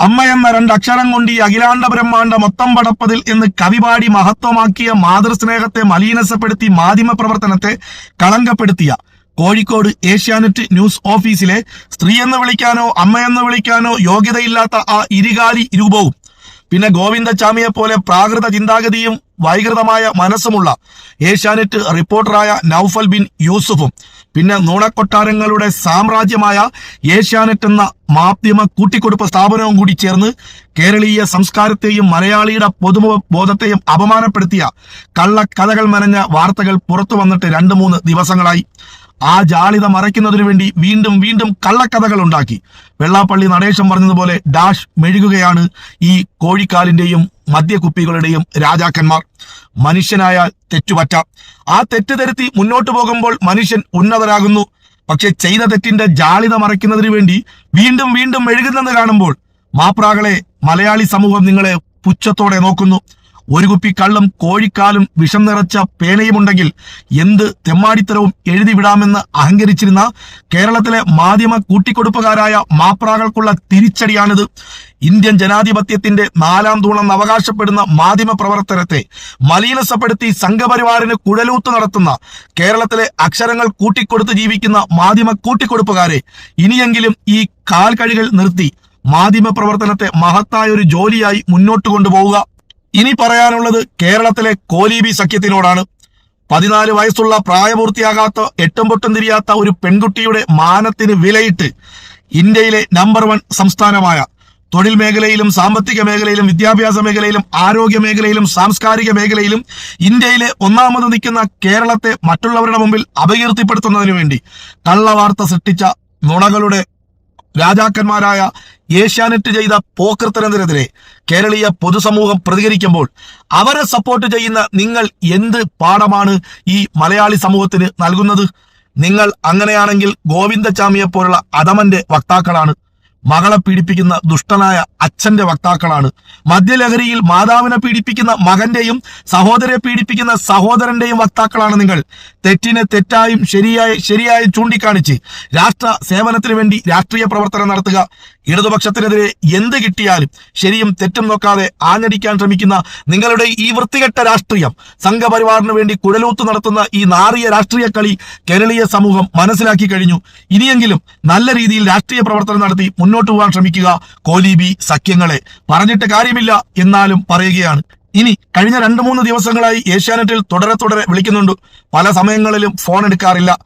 അമ്മ എന്ന രണ്ടക്ഷരം കൊണ്ട് ഈ അഖിലാണ്ട ബ്രഹ്മാണ്ട മൊത്തം പടപ്പതിൽ എന്ന് കവിപാടി മഹത്വമാക്കിയ മാതൃസ്നേഹത്തെ മലീനസപ്പെടുത്തി മാധ്യമ പ്രവർത്തനത്തെ കളങ്കപ്പെടുത്തിയ കോഴിക്കോട് ഏഷ്യാനെറ്റ് ന്യൂസ് ഓഫീസിലെ സ്ത്രീ എന്ന് വിളിക്കാനോ അമ്മയെന്ന് വിളിക്കാനോ യോഗ്യതയില്ലാത്ത ആ ഇരുകാലി രൂപവും പിന്നെ ഗോവിന്ദചാമിയെ പോലെ പ്രാകൃത ചിന്താഗതിയും വൈകൃതമായ മനസ്സുമുള്ള ഏഷ്യാനെറ്റ് റിപ്പോർട്ടറായ നൌഫൽ ബിൻ യൂസുഫും പിന്നെ നുണക്കൊട്ടാരങ്ങളുടെ സാമ്രാജ്യമായ ഏഷ്യാനെറ്റ് എന്ന മാധ്യമ കൂട്ടിക്കൊടുപ്പ് സ്ഥാപനവും കൂടി ചേർന്ന് കേരളീയ സംസ്കാരത്തെയും മലയാളിയുടെ പൊതുമ ബോധത്തെയും അപമാനപ്പെടുത്തിയ കള്ളക്കഥകൾ മെനഞ്ഞ വാർത്തകൾ പുറത്തു വന്നിട്ട് രണ്ട് മൂന്ന് ദിവസങ്ങളായി. ആ ജാളിത മറയ്ക്കുന്നതിനു വേണ്ടി വീണ്ടും വീണ്ടും കള്ളക്കഥകൾ ഉണ്ടാക്കി. വെള്ളാപ്പള്ളി നടേശം പറഞ്ഞതുപോലെ ഡാഷ് മെഴുകുകയാണ് ഈ കോഴിക്കാലിന്റെയും മദ്യക്കുപ്പികളുടെയും രാജാക്കന്മാർ. മനുഷ്യനായാൽ തെറ്റുപറ്റാം. ആ തെറ്റ് തിരുത്തി മുന്നോട്ട് പോകുമ്പോൾ മനുഷ്യൻ ഉന്നതരാകുന്നു. പക്ഷെ ചെയ്ത തെറ്റിന്റെ ജാളിത മറയ്ക്കുന്നതിന് വേണ്ടി വീണ്ടും വീണ്ടും എഴുകുന്നത് കാണുമ്പോൾ മാപ്രാകളെ മലയാളി സമൂഹം നിങ്ങളെ പുച്ഛത്തോടെ നോക്കുന്നു. ഒരു കുപ്പി കള്ളും കോഴിക്കാലും വിഷം നിറച്ച പേനയുമുണ്ടെങ്കിൽ എന്ത് തെമ്മാടിത്തരവും എഴുതി വിടാമെന്ന് അഹങ്കരിച്ചിരുന്ന കേരളത്തിലെ മാധ്യമ കൂട്ടിക്കൊടുപ്പുകാരായ മാപ്രാകൾക്കുള്ള തിരിച്ചടിയാണിത്. ഇന്ത്യൻ ജനാധിപത്യത്തിന്റെ നാലാം തൂണെന്ന് അവകാശപ്പെടുന്ന മാധ്യമ പ്രവർത്തനത്തെ മലീനസപ്പെടുത്തി സംഘപരിവാറിന് കുഴലൂത്ത് നടത്തുന്ന കേരളത്തിലെ അക്ഷരങ്ങൾ കൂട്ടിക്കൊടുത്ത് ജീവിക്കുന്ന മാധ്യമ കൂട്ടിക്കൊടുപ്പുകാരെ ഇനിയെങ്കിലും ഈ കാൽ കഴികൾ നിർത്തി മാധ്യമ പ്രവർത്തനത്തെ മഹത്തായ ഒരു ജോലിയായി മുന്നോട്ട് കൊണ്ടുപോവുക. ഇനി പറയാനുള്ളത് കേരളത്തിലെ കോലീബി സഖ്യത്തിനോടാണ്. പതിനാല് വയസ്സുള്ള പ്രായപൂർത്തിയാകാത്ത എട്ടും പൊട്ടും തിരിയാത്ത ഒരു പെൺകുട്ടിയുടെ മാനത്തിന് വിലയിട്ട് ഇന്ത്യയിലെ നമ്പർ വൺ സംസ്ഥാനമായ തൊഴിൽ മേഖലയിലും സാമ്പത്തിക മേഖലയിലും വിദ്യാഭ്യാസ മേഖലയിലും ആരോഗ്യ മേഖലയിലും സാംസ്കാരിക മേഖലയിലും ഇന്ത്യയിലെ ഒന്നാമത് നിൽക്കുന്ന കേരളത്തെ മറ്റുള്ളവരുടെ മുമ്പിൽ അപകീർത്തിപ്പെടുത്തുന്നതിനു വേണ്ടി കള്ളവാർത്ത സൃഷ്ടിച്ച നുണകളുടെ രാജാക്കന്മാരായ ഏഷ്യാനെറ്റ് ചെയ്ത പോക്കൃത്തനെതിരെതിരെ കേരളീയ പൊതുസമൂഹം പ്രതികരിക്കുമ്പോൾ അവരെ സപ്പോർട്ട് ചെയ്യുന്ന നിങ്ങൾ എന്ത് പാഠമാണ് ഈ മലയാളി സമൂഹത്തിന് നൽകുന്നത്? നിങ്ങൾ അങ്ങനെയാണെങ്കിൽ ഗോവിന്ദചാമിയെ പോലുള്ള അധമന്റെ വക്താക്കളാണ്. മകളെ പീഡിപ്പിക്കുന്ന ദുഷ്ടനായ അച്ഛന്റെ വക്താക്കളാണ്. മദ്യലഹരിയിൽ മാതാവിനെ പീഡിപ്പിക്കുന്ന മകന്റെയും സഹോദരെ പീഡിപ്പിക്കുന്ന സഹോദരന്റെയും വക്താക്കളാണ് നിങ്ങൾ. തെറ്റിനെ തെറ്റായും ശരിയായി ശരിയായി ചൂണ്ടിക്കാണിച്ച് രാഷ്ട്ര സേവനത്തിന് വേണ്ടി രാഷ്ട്രീയ പ്രവർത്തനം നടത്തുക. ഇടതുപക്ഷത്തിനെതിരെ എന്ത് കിട്ടിയാലും ശരിയും തെറ്റും നോക്കാതെ ആഞ്ഞടിക്കാൻ ശ്രമിക്കുന്ന നിങ്ങളുടെ ഈ വൃത്തികെട്ട രാഷ്ട്രീയം സംഘപരിവാറിന് വേണ്ടി കുഴലൂത്ത് നടത്തുന്ന ഈ നാറിയ രാഷ്ട്രീയ കളി കേരളീയ സമൂഹം മനസ്സിലാക്കി കഴിഞ്ഞു. ഇനിയെങ്കിലും നല്ല രീതിയിൽ രാഷ്ട്രീയ പ്രവർത്തനം നടത്തി മുന്നോട്ട് പോകാൻ ശ്രമിക്കുക കോലിബി സഖ്യങ്ങളെ. പറഞ്ഞിട്ട് കാര്യമില്ല എന്നാലും പറയുകയാണ്. ഇനി കഴിഞ്ഞ രണ്ടു മൂന്ന് ദിവസങ്ങളായി ഏഷ്യാനെറ്റിൽ തുടരെ തുടരെ വിളിക്കുന്നുണ്ട്. പല സമയങ്ങളിലും ഫോൺ എടുക്കാറില്ല.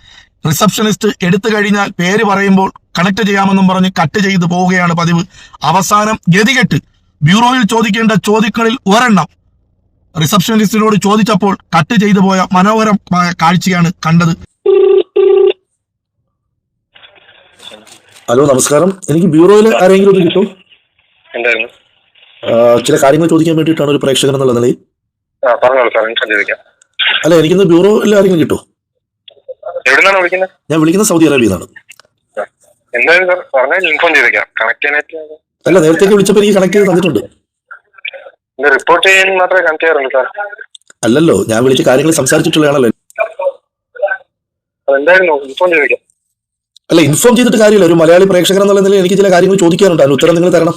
റിസപ്ഷനിസ്റ്റ് എടുത്തു കഴിഞ്ഞാൽ പേര് പറയുമ്പോൾ കണക്ട് ചെയ്യാമെന്നും പറഞ്ഞ് കട്ട് ചെയ്ത് പോവുകയാണ് പതിവ്. അവസാനം ഗതികെട്ട് ബ്യൂറോയിൽ ചോദിക്കേണ്ട ചോദ്യങ്ങളിൽ ഒരെണ്ണം റിസപ്ഷനിസ്റ്റിനോട് ചോദിച്ചപ്പോൾ കട്ട് ചെയ്തു പോയ മനോഹരമായ കാഴ്ചയാണ് കണ്ടത്. ഹലോ നമസ്കാരം. എനിക്ക് ബ്യൂറോയിൽ ആരെങ്കിലും ഒന്ന് കിട്ടും? എന്തായിരുന്നു? ചില കാര്യങ്ങൾ ചോദിക്കാൻ വേണ്ടിയിട്ടാണ് ഒരു പ്രേക്ഷകൻ എന്നുള്ള നിലയിൽ. അല്ല എനിക്കിന്ന് ബ്യൂറോയിൽ ആരെങ്കിലും കിട്ടും? ഞാൻ വിളിക്കുന്നത് സൗദി അറേബ്യയിൽ നിന്നാണ്. എന്തായാലും സാർ പറഞ്ഞാൽ ഇൻഫോം ചെയ്തേക്കാം. കണക്ട് ചെയ്യാനായിട്ട് അല്ല നേരത്തേക്ക് വിളിച്ചപ്പോൾ എനിക്ക് കണക്ട് ചെയ്ത് തന്നിട്ടുണ്ട്. ഇത് റിപ്പോർട്ട് ചെയ്യാൻ മാത്രമേ കണക്ട് ചെയ്യാറുള്ളൂ സാർ അല്ലല്ലോ ഞാൻ വിളിച്ച കാര്യങ്ങൾ സംസാരിച്ചിട്ടുള്ളതാണല്ലോ അതെന്തായിരുന്നു ഇൻഫോം ചെയ്തേക്കാം. അല്ല ഇൻഫോം ചെയ്തിട്ട് കാര്യമില്ല. ഒരു മലയാളി പ്രേക്ഷകൻ എന്നുള്ള നിലയിൽ എനിക്ക് ചില കാര്യങ്ങൾ ചോദിക്കാനുണ്ട്. അതിന് ഉത്തരം നിങ്ങൾ തരണം.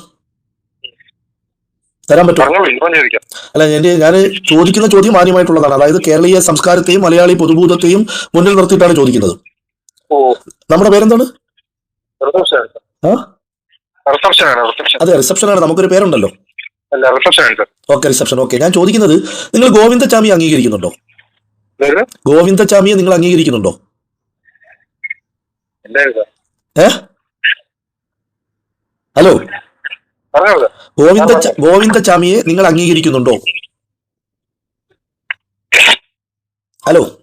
തരാൻ ചെയ്തേക്കാം. അല്ല എന്റെ ഞാൻ ചോദിക്കുന്ന ചോദ്യം മാന്യമായിട്ടുള്ളതാണ് അതായത് കേരളീയ സംസ്കാരത്തെയും മലയാളി പൊതുഭൂതത്തെയും മുന്നിൽ നിർത്തിയിട്ടാണ് ചോദിക്കുന്നത്. നമ്മുടെ പേരെന്താണ്? ആ? റിസപ്ഷൻ. ആണ് അതെ നമുക്കൊരു പേരുണ്ടല്ലോ. Okay reception. ഓക്കെ ഞാൻ ചോദിക്കുന്നത് നിങ്ങൾ ഗോവിന്ദചാമി അംഗീകരിക്കുന്നുണ്ടോ? ഗോവിന്ദചാമിയെ നിങ്ങൾ അംഗീകരിക്കുന്നുണ്ടോ? ഏ? ഹലോ? ഗോവിന്ദ ഗോവിന്ദചാമിയെ നിങ്ങൾ അംഗീകരിക്കുന്നുണ്ടോ? ഹലോ?